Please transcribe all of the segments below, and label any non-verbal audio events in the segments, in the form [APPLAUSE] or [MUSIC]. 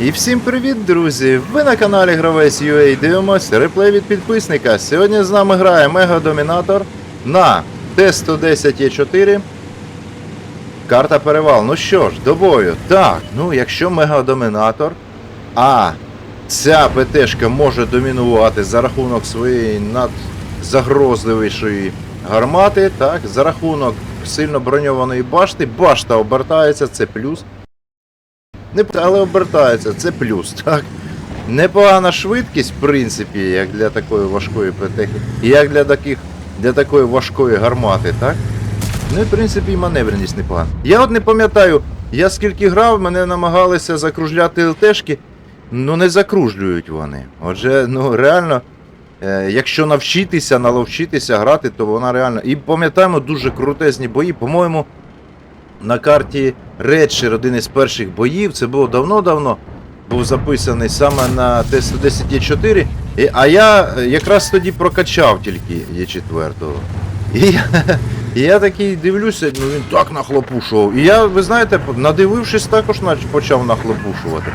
І всім привіт, друзі! Ви на каналі Гравець UA дивимось реплей від підписника. Сьогодні з нами грає Мега Домінатор на Т-110Е4. Карта перевал. Ну що ж, до бою. Так, ну якщо Мега Домінатор, а ця ПТшка може домінувати за рахунок своєї надзагрозливішої гармати, так, за рахунок сильно броньованої башти, башта обертається, це плюс. Не, але обертається, це плюс, [LAUGHS] так. Непогана швидкість, в принципі, як для такої важкої ПТХ, як для таких, для такої важкої гармати, так? Ну і в принципі і маневреність непогана. Я от не пам'ятаю, я скільки грав, мене намагалися закружляти ЛТшки, ну не закружлюють вони. Отже, ну реально, е, якщо навчитися, наловчитися грати, то вона реально. І пам'ятаємо дуже крутезні бої, по-моєму, на карті Редшир, один із перших боїв, це було давно-давно. Був записаний саме на Т-110Е4. А я е, якраз тоді прокачав тільки Е4. І я, і я такий дивлюся, ну він так нахлопушував. І я, ви знаєте, надивившись, також почав нахлопушувати.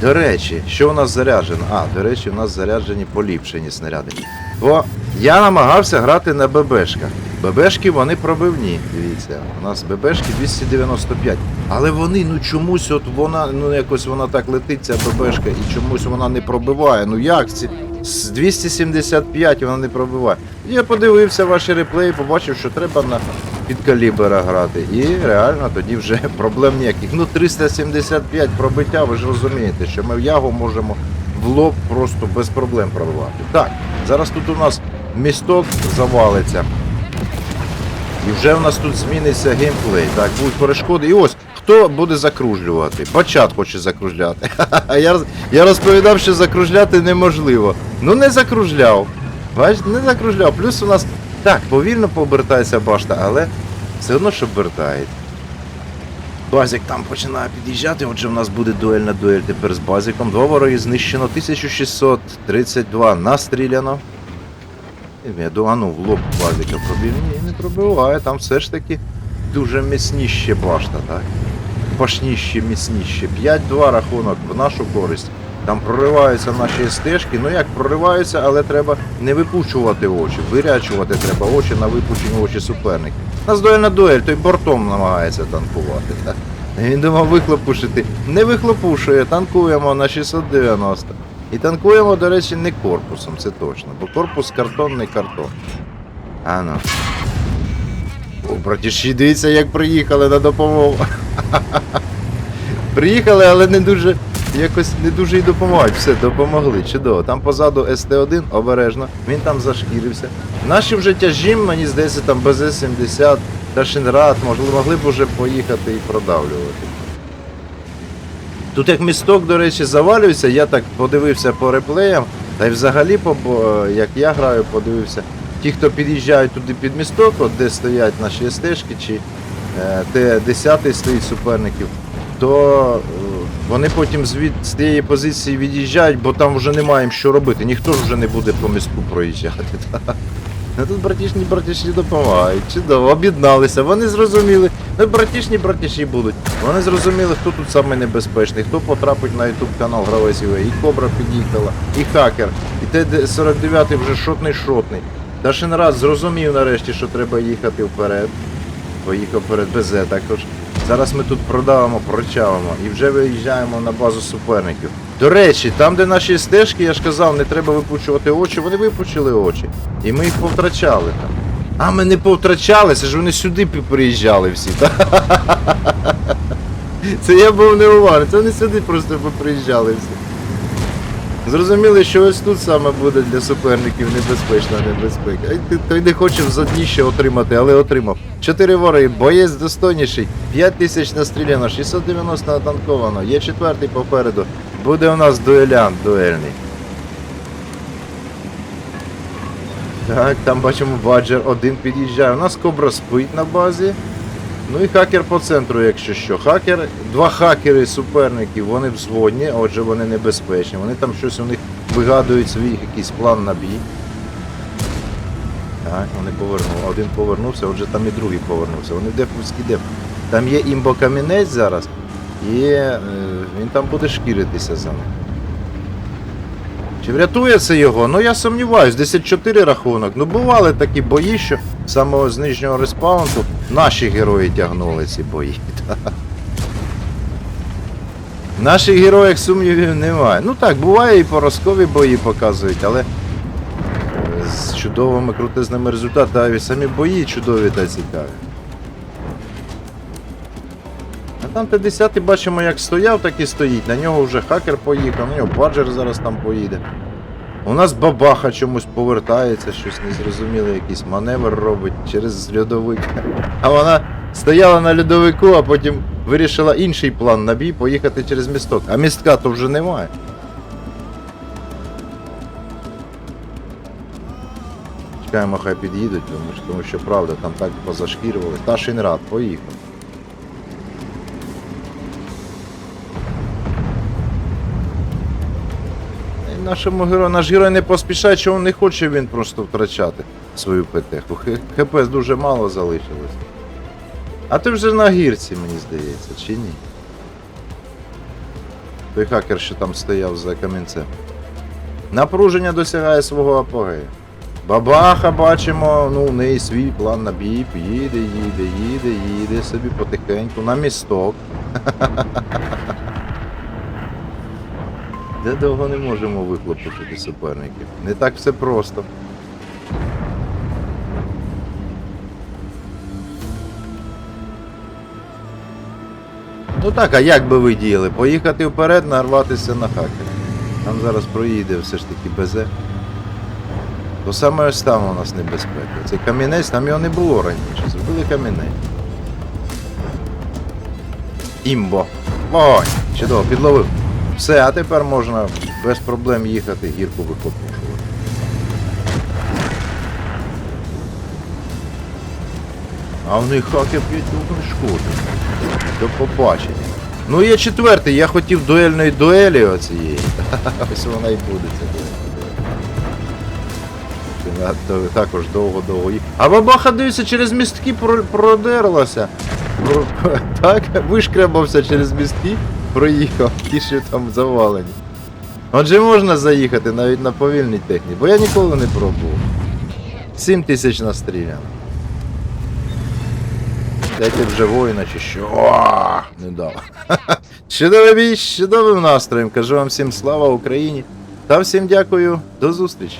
До речі, що у нас заряджено? А, до речі, у нас заряджені поліпшені снаряди. Бо я намагався грати на ББшках. ББшки вони пробивні. Дивіться, у нас ББшки 295. Але вони, ну чомусь, от вона, ну якось вона так летить, ця ББшка, і чомусь вона не пробиває. Ну як ці? З 275 вона не пробиває. Я подивився ваші реплеї, побачив, що треба на підкалібера грати. І реально тоді вже [LAUGHS] проблем ніяких. Ну 375 пробиття, ви ж розумієте, що ми в ягу можемо в лоб просто без проблем пробивати. Так, зараз тут у нас місток завалиться. І вже в нас тут зміниться геймплей. Так, будуть перешкоди. І ось, хто буде закружлювати? Бачат хоче закружляти. [LAUGHS] Я, я розповідав, що закружляти неможливо. Ну не закружляв. Бачите, не закружляв. Плюс у нас так, повільно пообертається башта, але все одно ж обертає. Базик там починає під'їжджати, отже в нас буде дуельна дуель тепер з базиком. Два вороги знищено, 1632 настріляно. А ну в лоб базика пробив. Ні, не пробиває, там все ж таки дуже міцніще башта, так? Пашніще, міцніще. 5-2 рахунок в нашу користь. Там прориваються наші стежки. Ну як прориваються, але треба не випучувати очі. Вирячувати треба очі на випучені очі суперників. Нас дуельна дуель, той бортом намагається танкувати. Так? Він думав вихлопушити. Не вихлопушує, танкуємо на 690. І танкуємо, до речі, не корпусом, це точно, бо корпус картонний картон. А ну. О, братіші, дивіться, як приїхали на допомогу. Приїхали, але не дуже. Якось не дуже й допомагають. Все, допомогли. Чудово. Там позаду СТ-1, обережно, він там зашкірився. Наші вже тяжім, мені здається, там БЗ-70 та Шинрад, можливо, могли б уже поїхати і продавлювати. Тут як місток, до речі, завалюється, я так подивився по реплеям, та й взагалі, по, як я граю, подивився. Ті, хто під'їжджають туди під місток, от де стоять наші стежки, чи е, де 10 стоїть суперників, то е, вони потім звід, з тієї позиції від'їжджають, бо там вже немає їм що робити. Ніхто ж вже не буде по містку проїжджати. [LAUGHS] Ну тут братішні братіші допомагають. Чудово, об'єдналися. Вони зрозуміли. Ну братішні братіші будуть. Вони зрозуміли, хто тут саме небезпечний, хто потрапить на YouTube канал Гравець UA. І Кобра під'їхала, і хакер, і Т-49 вже шотний шотний. Та ще раз зрозумів нарешті, що треба їхати вперед. Поїхав вперед БЗ також. Зараз ми тут продавимо, прочавимо і вже виїжджаємо на базу суперників. До речі, там, де наші стежки, я ж казав, не треба випучувати очі, вони випучили очі. І ми їх повтрачали там. А ми не повтрачали, це ж вони сюди приїжджали всі. [LAUGHS] Це я був не уважний, це вони сюди просто приїжджали всі. Зрозуміли, що ось тут саме буде для суперників небезпечна небезпека. Той не хоче за дніще отримати, але отримав. Чотири вори, боєць достойніший, 5 тисяч настріляно, 690 натанковано, є четвертий попереду. Буде у нас дуелянт дуельний. Так, там бачимо баджер один під'їжджає. У нас кобра спить на базі. Ну і хакер по центру, якщо що. Хакер, два хакери суперників, вони взводні, отже вони небезпечні. Вони там щось у них вигадують свій якийсь план на бій. Так, вони повернули. Один повернувся, отже там і другий повернувся. Вони деповський деп. Там є імбо камінець зараз. І е, він там буде шкіритися за ним. Чи врятує це його? Ну я сумніваюсь, 10-4 рахунок. Ну бували такі бої, що саме з нижнього респаунту наші герої тягнули ці бої. [LAUGHS] Наших героїв сумнівів немає. Ну так, буває і поразкові бої показують, але е, з чудовими крутизними результатами і самі бої чудові та цікаві. А там Т-10 бачимо, як стояв, так і стоїть. На нього вже хакер поїхав, на нього баджер зараз там поїде. У нас бабаха чомусь повертається, щось незрозуміле, якийсь маневр робить через льодовик. А вона стояла на льодовику, а потім вирішила інший план на бій поїхати через місток. А містка то вже немає. Чекаємо, хай під'їдуть, тому що, правда, там так позашкірювали. Та Шинрад поїхав. Нашому герою, наш герой не поспішає, чого не хоче він просто втрачати свою ПТХу. ХП дуже мало залишилось. А ти вже на гірці, мені здається, чи ні? Той хакер, що там стояв за камінцем. Напруження досягає свого апогею. Бабаха бачимо, ну, в неї свій план на бій, їде, їде, їде, їде собі потихеньку на місток. [LAUGHS] Де довго не можемо вихлопушити суперників. Не так все просто. Ну так, а як би ви діяли? Поїхати вперед, нарватися на хакера. Там зараз проїде все ж таки БЗ. То саме ось там у нас небезпека. Цей камінець, там його не було раніше. Зробили камінець. Імбо. Ой, чудово, підловив. Все, а тепер можна без проблем їхати гірку викопушувати. А в них хаки п'ять шкоди. До побачення. Ну є четвертий, я хотів дуельної дуелі оцієї. [LAUGHS] Ось вона і буде ця дуель. Також довго-довго їх. А бабаха, дивися, через містки продерлася. [LAUGHS] Так, вишкрябався через містки, проїхав, ті, що там завалені. Отже, можна заїхати навіть на повільній техніці, бо я ніколи не пробував. 7 тисяч настріляно. Дайте вже воїна чи що. О, не дав. [LAUGHS] Чудовий бій, чудовим настроєм. Кажу вам всім слава Україні. Та всім дякую. До зустрічі.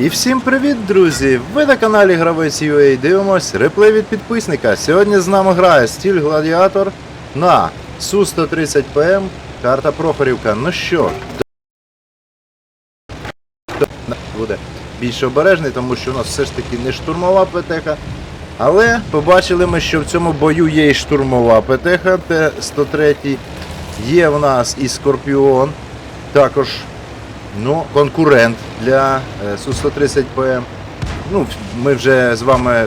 І всім привіт, друзі! Ви на каналі Гравець UA дивимось реплей від підписника. Сьогодні з нами грає стіль Гладіатор на Су-130 ПМ, карта Прохорівка. Ну що, буде більш обережний, тому що у нас все ж таки не штурмова ПТХ. Але побачили ми, що в цьому бою є і штурмова ПТХ Т-103. Є в нас і Скорпіон, також ну, конкурент для е, Су-130 ПМ. Ну, ми вже з вами е,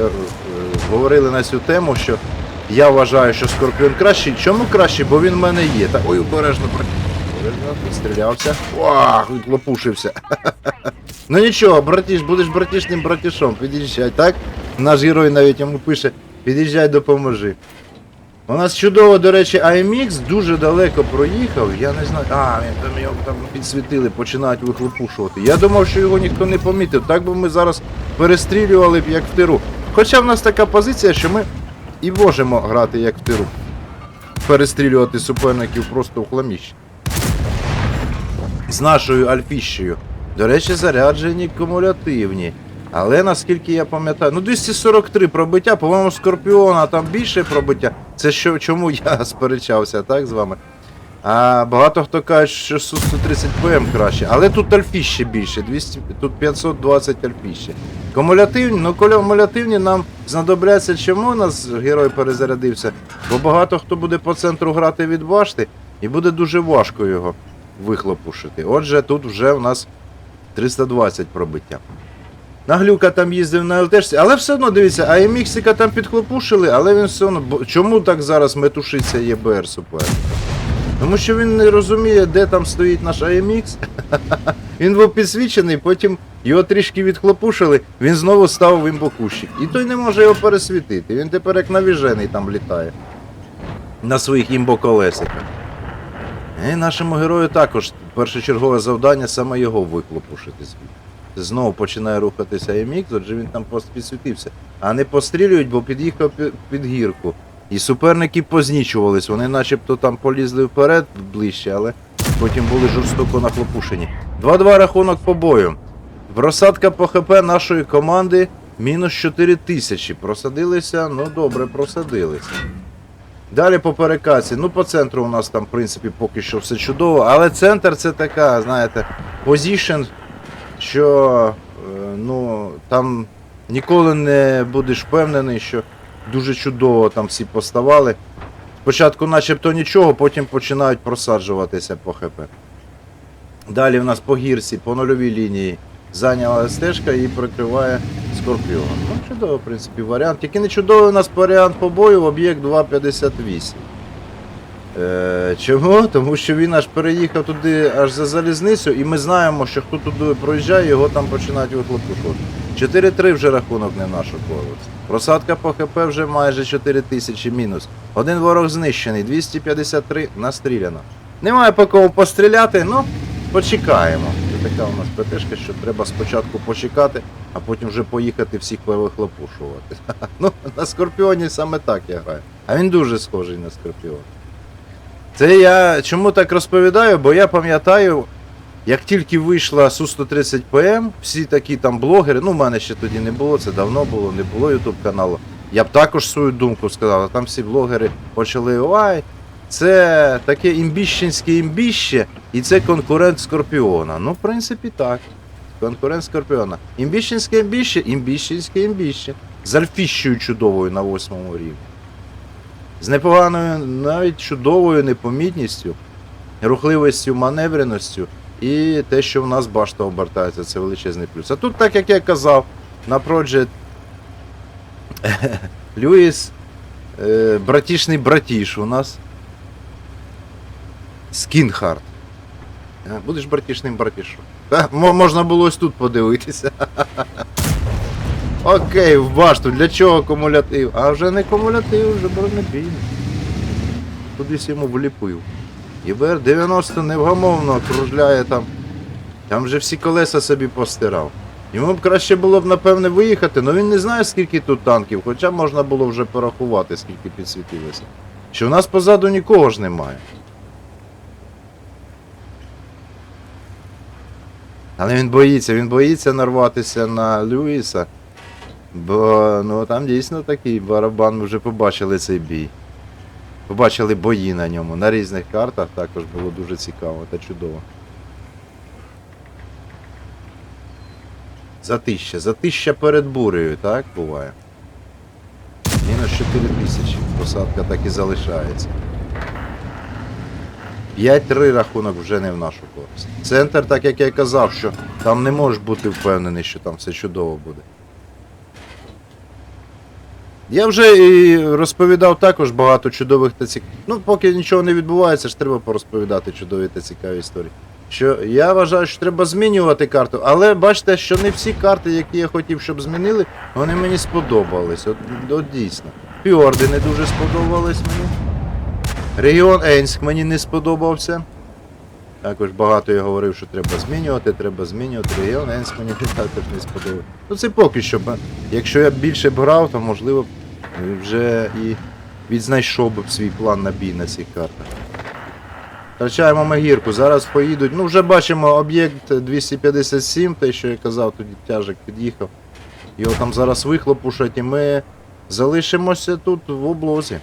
говорили на цю тему, що я вважаю, що Скорпіон кращий. Чому кращий? Бо він в мене є. Та, ой, обережно, обережно, відстрілявся. Ох, відлопушився. [LAUGHS] Ну нічого, братіш, будеш братішним братішом, під'їжджай, так? Наш герой навіть йому пише, під'їжджай, допоможи. У нас чудово, до речі, AMX дуже далеко проїхав, я не знаю. А, там його там підсвітили, починають вихлопушувати. Я думав, що його ніхто не помітив. Так би ми зараз перестрілювали б як в тиру. Хоча в нас така позиція, що ми і можемо грати як в тиру. Перестрілювати суперників просто у хламіщі. З нашою альфіщею. До речі, заряджені кумулятивні. Але наскільки я пам'ятаю, ну 243 пробиття, по-моєму, Скорпіона там більше пробиття. Це що, чому я [LAUGHS] сперечався, так, з вами? А багато хто каже, що Су-130 ПМ краще, але тут альфіще більше, 200, тут 520 альфіще. Кумулятивні, ну кумулятивні нам знадобляться, чому у нас герой перезарядився, бо багато хто буде по центру грати від башти, і буде дуже важко його вихлопушити. Отже, тут вже у нас 320 пробиття. Наглюка там їздив на ЛТшці, але все одно дивіться, а Еміксика там підхлопушили, але він все одно. Чому так зараз метушиться ЄБР супер? Тому що він не розуміє, де там стоїть наш AMX. [LAUGHS] Він був підсвічений, потім його трішки відхлопушили, він знову став в імбокущик. І той не може його пересвітити. Він тепер як навіжений там літає. на своїх імбоколесиках. І нашому герою також першочергове завдання саме його виклопушити звідти. Знову починає рухатися MX, отже він там підсвітився. А не пострілюють, бо під'їхав під гірку. І суперники познічувались, вони начебто там полізли вперед ближче, але потім були жорстоко нахлопушені. 2-2 рахунок по бою. Просадка по ХП нашої команди мінус 4 тисячі. Просадилися, ну добре, просадилися. Далі по перекаці. Ну, по центру у нас там, в принципі, поки що все чудово. Але центр це така, знаєте, позішн, що е, ну, там ніколи не будеш впевнений, що дуже чудово там всі поставали. Спочатку начебто нічого, потім починають просаджуватися по ХП. Далі в нас по гірці, по нульовій лінії зайняла стежка і прикриває Скорпіон. Ну, чудовий, в принципі, варіант. Тільки не чудовий у нас варіант по бою в об'єкт 2.58. Е, чому? Тому що він аж переїхав туди аж за залізницю, і ми знаємо, що хто туди проїжджає, його там починають вихлопушувати. 4-3 вже рахунок не в нашу користь. Просадка по ХП вже майже 4 тисячі мінус. Один ворог знищений, 253 настріляно. Немає по кому постріляти, ну почекаємо. Це така у нас ПТшка, що треба спочатку почекати, а потім вже поїхати всіх повихлопушувати. [LAUGHS] Ну, на Скорпіоні саме так я граю. А він дуже схожий на Скорпіон. Це я чому так розповідаю, бо я пам'ятаю, як тільки вийшла Су-130 ПМ, всі такі там блогери, ну в мене ще тоді не було, це давно було, не було ютуб каналу. Я б також свою думку сказав, а там всі блогери почали ой, це таке імбіщенське імбіще, і це конкурент Скорпіона. Ну, в принципі, так. Конкурент Скорпіона. Імбіщенське імбіще, імбіщенське імбіще. З альфіщою чудовою на восьмому рівні. З непоганою, навіть чудовою непомітністю, рухливістю, маневреністю і те, що в нас башта обертається, це величезний плюс. А тут, так як я казав, на Project [LAUGHS] Люїс, е, братішний братіш у нас. Скінхард. Е, Будеш братішним братішом. Можна було ось тут подивитися. [LAUGHS] Окей, в башту. Для чого кумулятив? А вже не кумулятив, вже бронебійний. Кудись йому вліпив. ІБР 90 невгамовно кружляє там. Там вже всі колеса собі постирав. Йому б краще було б, напевне, виїхати, але він не знає, скільки тут танків, хоча можна було вже порахувати, скільки підсвітилося. Що в нас позаду нікого ж немає. Але він боїться, він боїться нарватися на Люїса. Бо ну там дійсно такий барабан, ми вже побачили цей бій. Побачили бої на ньому. На різних картах також було дуже цікаво та чудово. Затища. Затища перед бурею, так буває? Мінус 4 тисячі. Посадка так і залишається. 5-3 рахунок вже не в нашу користь. Центр, так як я казав, що там не можеш бути впевнений, що там все чудово буде. Я вже і розповідав також багато чудових та цікавих. Ну, поки нічого не відбувається, ж треба порозповідати чудові та цікаві історії. Що я вважаю, що треба змінювати карту, але бачите, що не всі карти, які я хотів, щоб змінили, вони мені сподобались. От, от дійсно. Фіорди не дуже сподобались мені. Регіон Енськ мені не сподобався. Також багато я говорив, що треба змінювати, треба змінювати. Регіон Енськ мені [LAUGHS] також не сподобався. Ну це поки що. Якщо я більше б грав, то можливо вже і відзнайшов би свій план на бій на цих картах. Втрачаємо Магірку, зараз поїдуть. Ну, вже бачимо об'єкт 257, те, що я казав, тоді тяжик під'їхав. Його там зараз вихлопушать, і ми залишимося тут в облозі,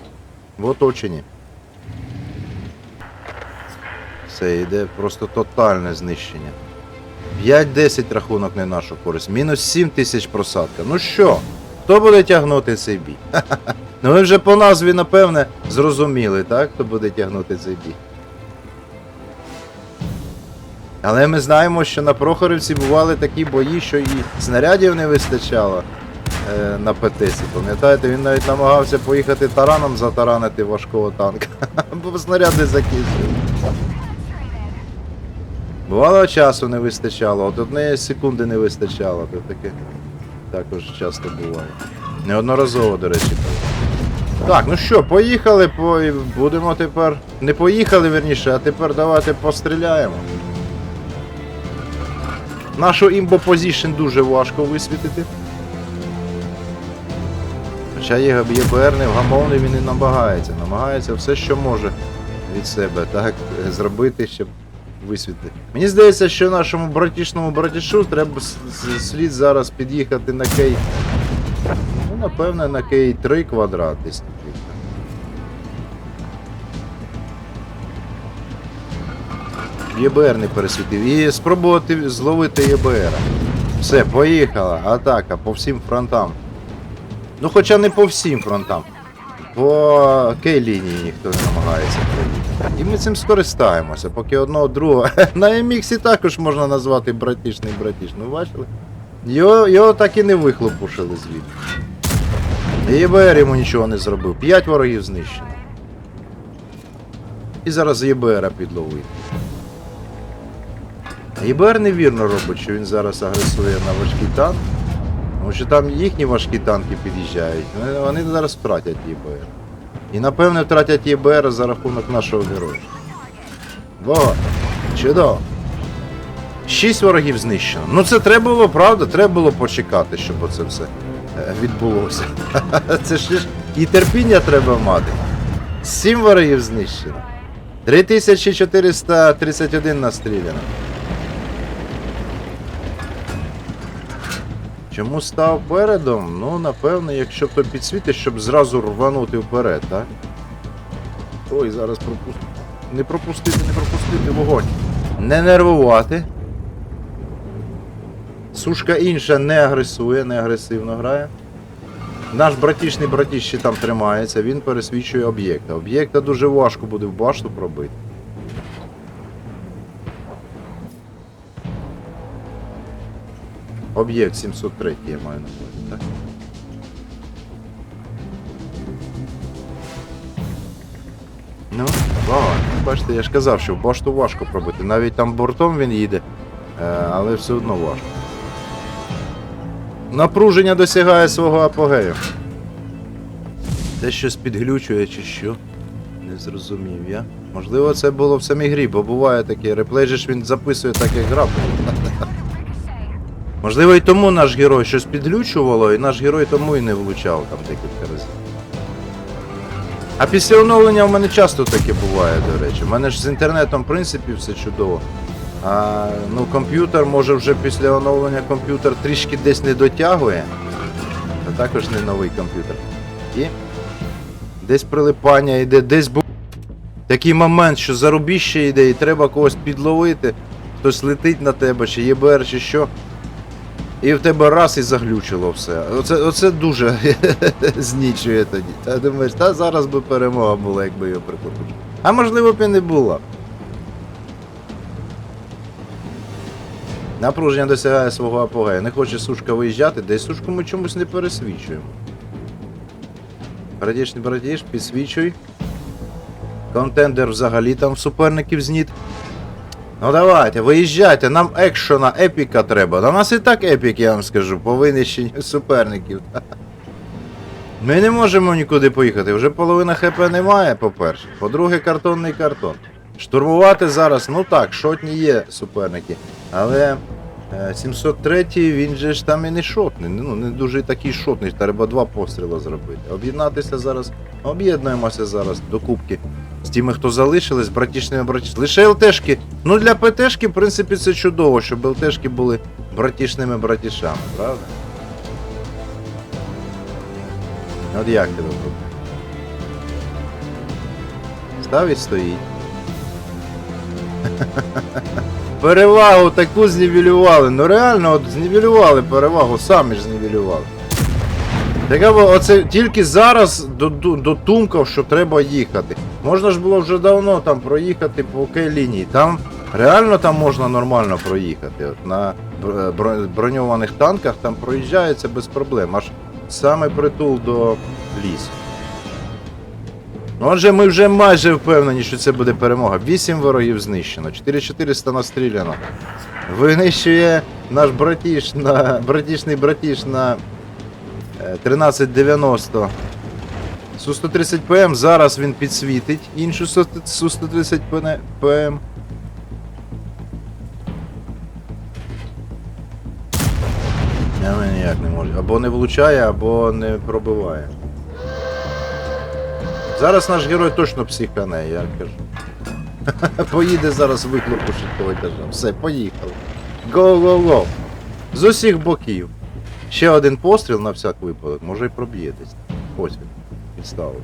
в оточенні. Це йде просто тотальне знищення. 5-10 рахунок не нашу користь. Мінус 7 тисяч просадка. Ну що, хто буде тягнути цей бій? Ну ви вже по назві, напевне, зрозуміли, так? Хто буде тягнути цей бій. Але ми знаємо, що на Прохорівці бували такі бої, що і снарядів не вистачало е, на ПТСі. Пам'ятаєте, він навіть намагався поїхати тараном затаранити важкого танка, [LAUGHS] бо снаряди закінчили. Бувало часу не вистачало, от однієї секунди не вистачало, то таке також часто буває. Неодноразово, до речі. Так, ну що, поїхали, по... будемо тепер. Не поїхали, верніше, а тепер давайте постріляємо. Нашу імбо позішн дуже важко висвітити. Хоча є ЄБР невгамовний, він і намагається. Намагається все, що може від себе, так, зробити, щоб висвітлити. Мені здається, що нашому братішному братішу треба слід зараз під'їхати на кей. Ну, напевне, на кей 3 квадрат десь. ЄБР не пересвітив. І спробувати зловити ЄБР. Все, поїхала. Атака по всім фронтам. Ну хоча не по всім фронтам. По кей-лінії ніхто не намагається проїхати. І ми цим скористаємося, поки одного другого. [LAUGHS] На MX також можна назвати братішний братіш. Ну бачили? Його, його так і не вихлопушили звідти. ЄБР йому нічого не зробив. П'ять ворогів знищено. І зараз ЄБР підловить. ЄБР невірно робить, що він зараз агресує на важкий танк. Тому що там їхні важкі танки під'їжджають. Вони- Вони зараз втратять ЄБР. І напевне втратять ЄБР за рахунок нашого героя. Во! Чудово! Шість ворогів знищено. Ну це треба було, правда? Треба було почекати, щоб оце все е, відбулося. [LAUGHS] Це ж і терпіння треба мати. Сім ворогів знищено. 3431 настріляно. Чому став передом? Ну, напевно, якщо то підсвітить, щоб зразу рванути вперед, так? Ой, зараз пропустити. Не пропустити, не пропустити вогонь. Не нервувати. Сушка інша не агресує, не агресивно грає. Наш братішний братіш ще там тримається, він пересвічує об'єкта. Об'єкта дуже важко буде в башту пробити. Об'єкт 703 я маю на увазі, так? Ну, багато. Бачите, я ж казав, що башту важко пробити. Навіть там бортом він їде, е, але все одно важко. Напруження досягає свого апогею. Це щось підглючує чи що? Не зрозумів я. Можливо, це було в самій грі, бо буває таке. Реплей же ж він записує так, як гра була. [LAUGHS] Можливо, і тому наш герой щось підглючувало, і наш герой тому і не влучав там декілька разів. А після оновлення в мене часто таке буває, до речі. У мене ж з інтернетом, в принципі, все чудово. А ну, комп'ютер, може вже після оновлення комп'ютер трішки десь не дотягує. Це також не новий комп'ютер. І десь прилипання йде, десь був такий момент, що зарубіще йде і треба когось підловити, хтось летить на тебе, чи ЄБР, чи що. І в тебе раз і заглючило все. Оце, оце дуже [LAUGHS] знічує тоді. Та думаєш, та зараз би перемога була, якби його прикупили. А можливо б і не була. Напруження досягає свого апогею. Не хоче сушка виїжджати, десь сушку ми чомусь не пересвічуємо. Братіш, не братіш, підсвічуй. Контендер взагалі там суперників зніт. Ну давайте, виїжджайте, нам екшона, епіка треба. На нас і так епік, я вам скажу, по винищенню [LAUGHS] суперників. Ми не можемо нікуди поїхати. Вже половина ХП немає, по-перше. По-друге, картонний картон. Штурмувати зараз, ну так, шотні є суперники. Але е, 703 він же ж там і не шотний. Ну, не дуже такий шотний, треба два постріли зробити. Об'єднатися зараз, об'єднуємося зараз до кубки. З тими, хто залишились, братішними братішними. Лише ЛТшки. Ну для ПТшки, в принципі, це чудово, щоб ЛТшки були братішними братішами, правда? От як тебе буде? Став і стоїть. [LAUGHS] Перевагу таку знівелювали. Ну реально, от знівелювали перевагу, самі ж знівелювали. Така бо оце тільки зараз до, до, дотумкав, що треба їхати. Можна ж було вже давно там проїхати по Кей-лінії. Там реально там можна нормально проїхати. От на броньованих танках там проїжджається без проблем. Аж саме притул до лісу. Ну, Отже, ми вже майже впевнені, що це буде перемога. 8 ворогів знищено, 4400 настріляно. Винищує наш братіш на братішний братіш на е, 1390 Су-130 ПМ, зараз він підсвітить іншу Су-130 ПМ. Я мене ніяк не можу. Або не влучає, або не пробиває. Зараз наш герой точно психане, я кажу. [LAUGHS] Поїде зараз вихлопушить того етажа. Все, поїхали. Го-го-го. З усіх боків. Ще один постріл на всяк випадок, може і проб'єтесь. Ось він. Підставився.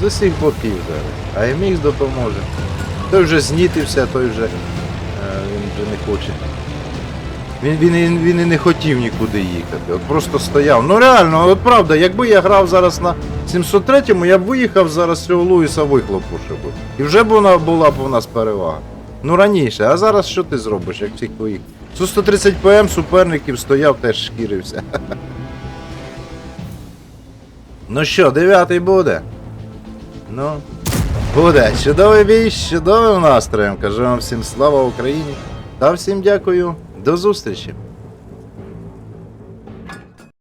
З усіх боків зараз. А допоможе. Той вже знітився, той вже. е, він вже не хоче. Він, він, він і не хотів нікуди їхати. От просто стояв. Ну реально, от правда, якби я грав зараз на 703-му, я б виїхав зараз цього Луїса вихлопушив би. І вже б вона була б у нас перевага. Ну раніше, а зараз що ти зробиш, як всіх твоїх? Су-130 ПМ суперників стояв, теж шкірився. [LAUGHS] Ну що, дев'ятий буде? Ну, буде. Чудовий бій, чудовим настроєм. Кажу вам всім слава Україні. Та всім дякую. До зустрічі.